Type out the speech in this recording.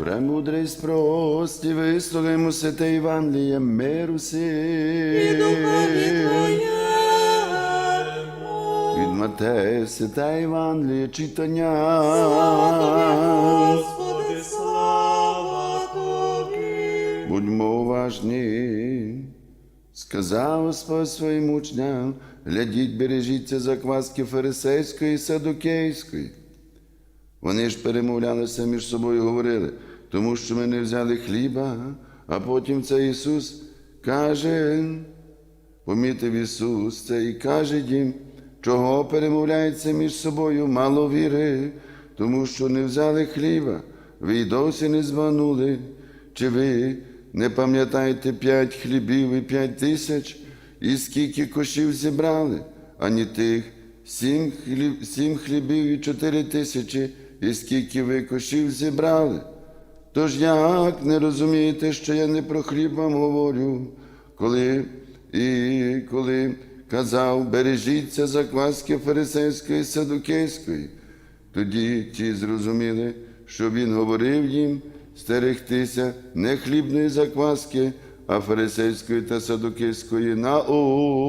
Премудрість прості, вислухаймо святе Євангеліє миру і духові Твоєму. Від Матея святе Євангеліє читання. Господи, слава Тобі. Будьмо уважні. Сказав Господь своїм учням, глядіть, бережіться закваски фарисейської і садукейської. Вони ж перемовлялися між собою і говорили, тому що ми не взяли хліба, а потім це Ісус каже, помітив Ісус це і каже їм, чого перемовляється між собою мало віри, тому що не взяли хліба, ви й досі не збанули. Чи ви не пам'ятаєте п'ять хлібів і п'ять тисяч, і скільки кошів зібрали, ані тих сім, хліб, сім хлібів і чотири тисячі, і скільки ви кошів зібрали? Тож як не розумієте, що я не про хліб вам говорю, коли і коли казав, бережіться закваски фарисейської і садукейської, тоді ті зрозуміли, що він говорив їм стерегтися не хлібної закваски, а фарисейської та садукейської науки.